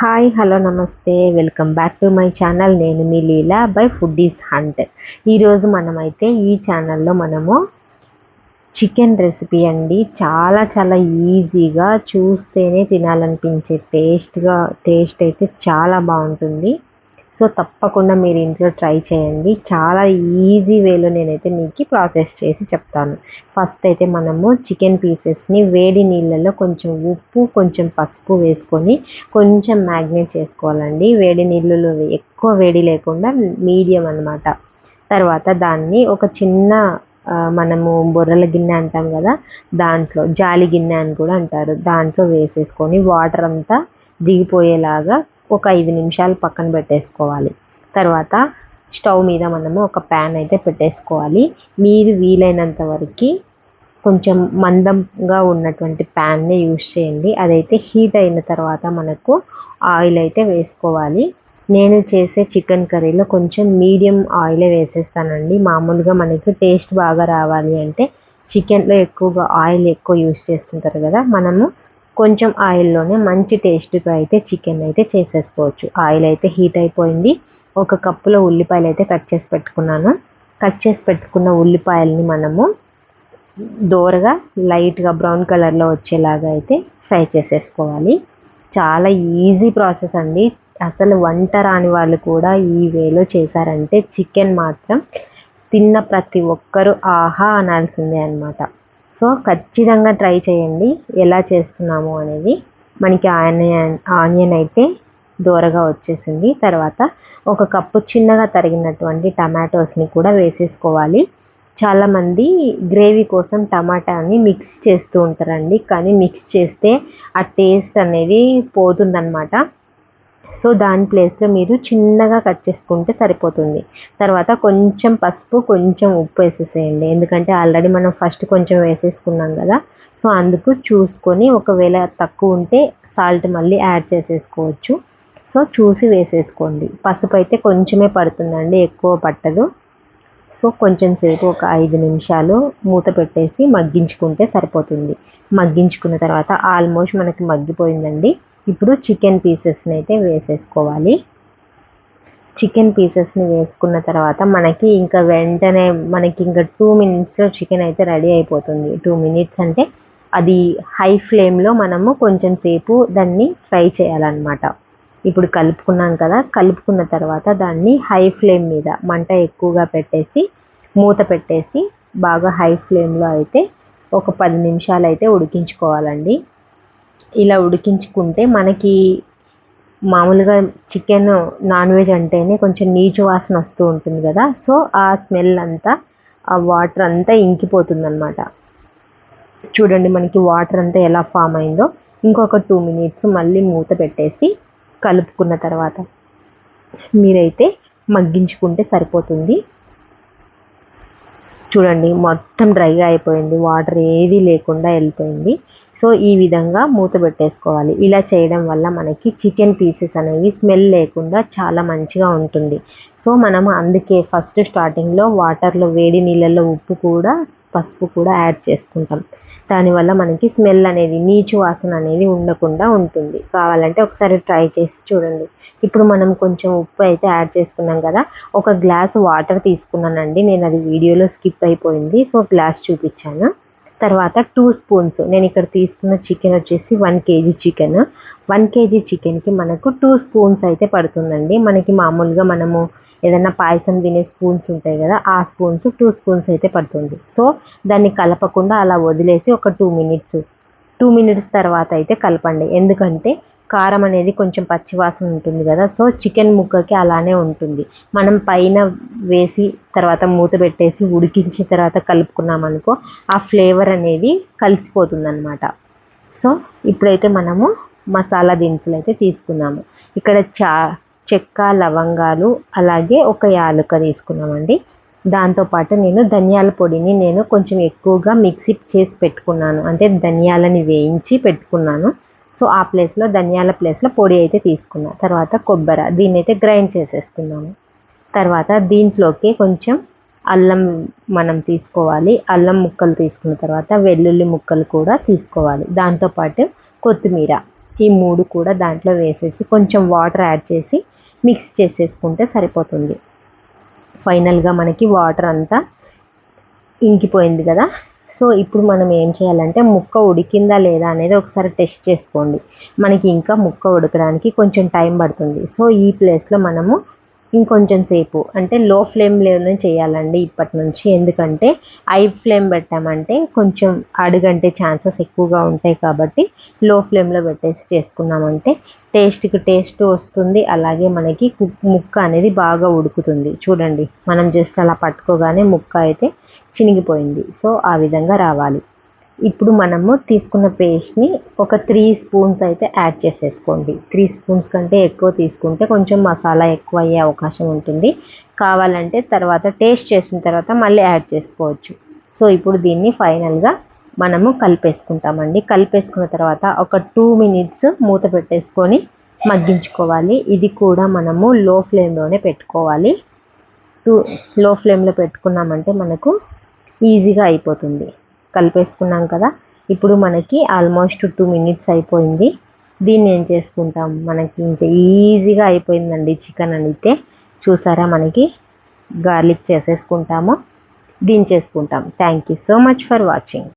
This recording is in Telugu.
Hi hello namaste. Welcome back to my channel నేను మీ Leela by food is hunt ఈరోజు మనమైతే ఈ ఛానల్లో మనము చికెన్ రెసిపీ అండి. చాలా చాలా ఈజీగా చూస్తేనే తినాలనిపించే టేస్ట్గా టేస్ట్ అయితే చాలా బాగుంటుంది. సో తప్పకుండా మీరు ఇంట్లో ట్రై చేయండి. చాలా ఈజీ వేలో నేనైతే మీకు ప్రాసెస్ చేసి చెప్తాను. ఫస్ట్ అయితే మనము చికెన్ పీసెస్ని వేడి నీళ్ళలో కొంచెం ఉప్పు కొంచెం పసుపు వేసుకొని కొంచెం మ్యాగ్నేట్ చేసుకోవాలండి. వేడి నీళ్ళలో ఎక్కువ వేడి లేకుండా మీడియం అనమాట తర్వాత దాన్ని ఒక చిన్న మనము బొర్రెల గిన్నె అంటాం కదా దాంట్లో జాలి గిన్నె అని కూడా అంటారు. దాంట్లో వేసేసుకొని వాటర్ అంతా దిగిపోయేలాగా ఒక ఐదు నిమిషాలు పక్కన పెట్టేసుకోవాలి. తర్వాత స్టవ్ మీద మనము ఒక ప్యాన్ అయితే పెట్టేసుకోవాలి. మీరు వీలైనంత వరకు కొంచెం మందంగా ఉన్నటువంటి ప్యాన్ని యూస్ చేయండి. అదైతే హీట్ అయిన తర్వాత మనకు ఆయిల్ అయితే వేసుకోవాలి. నేను చేసే చికెన్ కర్రీలో కొంచెం మీడియం ఆయిలే వేసేస్తానండి. మామూలుగా మనకి టేస్ట్ బాగా రావాలి అంటే చికెన్లో ఎక్కువగా ఆయిల్ ఎక్కువ యూస్ చేస్తుంటారు కదా మనము కొంచెం ఆయిల్లోనే మంచి టేస్ట్తో అయితే చికెన్ అయితే చేసేసుకోవచ్చు. ఆయిల్ అయితే హీట్ అయిపోయింది. ఒక కప్పులో ఉల్లిపాయలు అయితే కట్ చేసి పెట్టుకున్నాను. కట్ చేసి పెట్టుకున్న ఉల్లిపాయలని మనము దోరగా లైట్గా బ్రౌన్ కలర్లో వచ్చేలాగా అయితే ఫ్రై చేసేసుకోవాలి. చాలా ఈజీ ప్రాసెస్ అండి. అసలు వంట రాని వాళ్ళు కూడా ఈ వేలో చేశారంటే చికెన్ మాత్రం తిన్న ప్రతి ఒక్కరూ ఆహా అనాల్సిందే అనమాట సో ఖచ్చితంగా ట్రై చేయండి. ఎలా చేస్తున్నాము అనేది మనకి ఆనియన్ ఆనియన్ అయితే దూరగా వచ్చేసింది. తర్వాత ఒక కప్పు చిన్నగా తరిగినటువంటి టమాటోస్ని కూడా వేసేసుకోవాలి. చాలామంది గ్రేవీ కోసం టమాటాని మిక్స్ చేస్తూ ఉంటారండి. కానీ మిక్స్ చేస్తే ఆ టేస్ట్ అనేది పోతుందన్నమాట. సో దాని ప్లేస్లో మీరు చిన్నగా కట్ చేసుకుంటే సరిపోతుంది. తర్వాత కొంచెం పసుపు కొంచెం ఉప్పు వేసేసేయండి. ఎందుకంటే ఆల్రెడీ మనం ఫస్ట్ కొంచెం వేసేసుకున్నాం కదా. సో అందుకు చూసుకొని ఒకవేళ తక్కువ ఉంటే సాల్ట్ మళ్ళీ యాడ్ చేసేసుకోవచ్చు. సో చూసి వేసేసుకోండి. పసుపు అయితే కొంచెమే పడుతుందండి ఎక్కువ పట్టదు. సో కొంచెం సేపు ఒక ఐదు నిమిషాలు మూత పెట్టేసి మగ్గించుకుంటే సరిపోతుంది. మగ్గించుకున్న తర్వాత ఆల్మోస్ట్ మనకి మగ్గిపోయిందండి. ఇప్పుడు చికెన్ పీసెస్ని అయితే వేసేసుకోవాలి. చికెన్ పీసెస్ని వేసుకున్న తర్వాత మనకి ఇంకా వెంటనే మనకి ఇంకా టూ మినిట్స్లో చికెన్ అయితే రెడీ అయిపోతుంది. టూ మినిట్స్ అంటే అది హై ఫ్లేమ్లో మనము కొంచెం సేపు దాన్ని ఫ్రై చేయాలన్నమాట. ఇప్పుడు కలుపుకున్నాం కదా కలుపుకున్న తర్వాత దాన్ని హై ఫ్లేమ్ మీద మంట ఎక్కువగా పెట్టేసి మూత పెట్టేసి బాగా హై ఫ్లేమ్లో అయితే ఒక పది నిమిషాలు అయితే ఉడికించుకోవాలండి. ఇలా ఉడికించుకుంటే మనకి మామూలుగా చికెన్ నాన్ వెజ్ అంటేనే కొంచెం నీచు వాసన వస్తూ ఉంటుంది కదా. సో ఆ స్మెల్ అంతా ఆ వాటర్ అంతా ఇంకిపోతుంది అనమాట చూడండి మనకి వాటర్ అంతా ఎలా ఫామ్ అయిందో. ఇంకొక టూ మినిట్స్ మళ్ళీ మూత పెట్టేసి కలుపుకున్న తర్వాత మీరైతే మగ్గించుకుంటే సరిపోతుంది. చూడండి మొత్తం డ్రైగా అయిపోయింది. వాటర్ ఏది లేకుండా వెళ్ళిపోయింది. సో ఈ విధంగా మూత పెట్టేసుకోవాలి. ఇలా చేయడం వల్ల మనకి చికెన్ పీసెస్ అనేవి స్మెల్ లేకుండా చాలా మంచిగా ఉంటుంది. సో మనము అందుకే ఫస్ట్ స్టార్టింగ్లో వాటర్లో వేడి నీళ్ళల్లో ఉప్పు కూడా పసుపు కూడా యాడ్ చేసుకుంటాం. దానివల్ల మనకి స్మెల్ అనేది నీచు వాసన అనేది ఉండకుండా ఉంటుంది. కావాలంటే ఒకసారి ట్రై చేసి చూడండి. ఇప్పుడు మనం కొంచెం ఉప్పు అయితే యాడ్ చేసుకున్నాం కదా ఒక గ్లాస్ వాటర్ తీసుకున్నానండి. నేను అది వీడియోలో స్కిప్ అయిపోయింది. సో గ్లాస్ చూపించాను. తర్వాత టూ స్పూన్స్ నేను ఇక్కడ తీసుకున్న చికెన్ వచ్చేసి one KG chicken one KG చికెన్కి మనకు టూ స్పూన్స్ అయితే పడుతుందండి. మనకి మామూలుగా మనము ఏదైనా పాయసం తినే స్పూన్స్ ఉంటాయి కదా ఆ స్పూన్స్ టూ స్పూన్స్ అయితే పడుతుంది. సో దాన్ని కలపకుండా అలా వదిలేసి ఒక టూ మినిట్స్ టూ మినిట్స్ తర్వాత అయితే కలపండి. ఎందుకంటే కారం అనేది కొంచెం పచ్చివాసన ఉంటుంది కదా సో చికెన్ ముక్కకి అలానే ఉంటుంది. మనం పైన వేసి తర్వాత మూత పెట్టేసి ఉడికించిన తర్వాత కలుపుకున్నాం అనుకో ఆ ఫ్లేవర్ అనేది కలిసిపోతుంది అనమాట సో ఇప్పుడైతే మనము మసాలా దినుసులు అయితే తీసుకున్నాము. ఇక్కడ చా చెక్క లవంగాలు అలాగే ఒక యాలుక తీసుకున్నామండి. దాంతోపాటు నేను ధనియాల పొడిని నేను కొంచెం ఎక్కువగా మిక్సీ చేసి పెట్టుకున్నాను. అంటే ధనియాలని వేయించి పెట్టుకున్నాను. సో ఆ ప్లేస్లో ధనియాల ప్లేస్లో పొడి అయితే తీసుకున్నా. తర్వాత కొబ్బరి దీన్ని అయితే గ్రైండ్ చేసేసుకున్నాము. తర్వాత దీంట్లోకి కొంచెం అల్లం మనం తీసుకోవాలి. అల్లం ముక్కలు తీసుకున్న తర్వాత వెల్లుల్లి ముక్కలు కూడా తీసుకోవాలి. దాంతోపాటు కొత్తిమీర ఈ మూడు కూడా దాంట్లో వేసేసి కొంచెం వాటర్ యాడ్ చేసి మిక్స్ చేసేసుకుంటే సరిపోతుంది. ఫైనల్గా మనకి వాటర్ అంతా ఇంకిపోయింది కదా? సో ఇప్పుడు మనం ఏం చేయాలంటే ముక్క ఉడికిందా లేదా అనేది ఒకసారి టెస్ట్ చేసుకోండి. మనకి ఇంకా ముక్క ఉడకడానికి కొంచెం టైం పడుతుంది. సో ఈ ప్లేస్లో మనము ఇంకొంచెం సేపు. అంటే లో ఫ్లేమ్లోనే చేయాలండి ఇప్పటి నుంచి. ఎందుకంటే హై ఫ్లేమ్ పెట్టామంటే కొంచెం అడుగంటే ఛాన్సెస్ ఎక్కువగా ఉంటాయి కాబట్టి లో ఫ్లేమ్లో పెట్టేసి చేసుకున్నామంటే టేస్ట్కి టేస్ట్ వస్తుంది. అలాగే మనకి ముక్క అనేది బాగా ఉడుకుతుంది. చూడండి మనం జస్ట్ అలా పట్టుకోగానే ముక్క అయితే చినిగిపోయింది. సో ఆ విధంగా రావాలి. ఇప్పుడు మనము తీసుకున్న పేస్ట్ని ఒక త్రీ స్పూన్స్ అయితే యాడ్ చేసేసుకోండి. త్రీ స్పూన్స్ కంటే ఎక్కువ తీసుకుంటే కొంచెం మసాలా ఎక్కువ అయ్యే అవకాశం ఉంటుంది. కావాలంటే తర్వాత టేస్ట్ చేసిన తర్వాత మళ్ళీ యాడ్ చేసుకోవచ్చు. సో ఇప్పుడు దీన్ని ఫైనల్గా మనము కలిపేసుకుంటామండి. కలిపేసుకున్న తర్వాత ఒక టూ మినిట్స్ మూత పెట్టేసుకొని మగ్గించుకోవాలి. ఇది కూడా మనము లో ఫ్లేమ్లోనే పెట్టుకోవాలి. టూ లో ఫ్లేమ్లో పెట్టుకున్నామంటే మనకు ఈజీగా అయిపోతుంది. కలిపేసుకున్నాం కదా. ఇప్పుడు మనకి ఆల్మోస్ట్ టూ మినిట్స్ అయిపోయింది. దీన్ని ఏం చేసుకుంటాం? మనకి ఇంకా ఈజీగా అయిపోయిందండి చికెన్ అయితే చూసారా మనకి? గార్లిక్ చేసేసుకుంటాము. దించేసుకుంటాం thank you so much for watching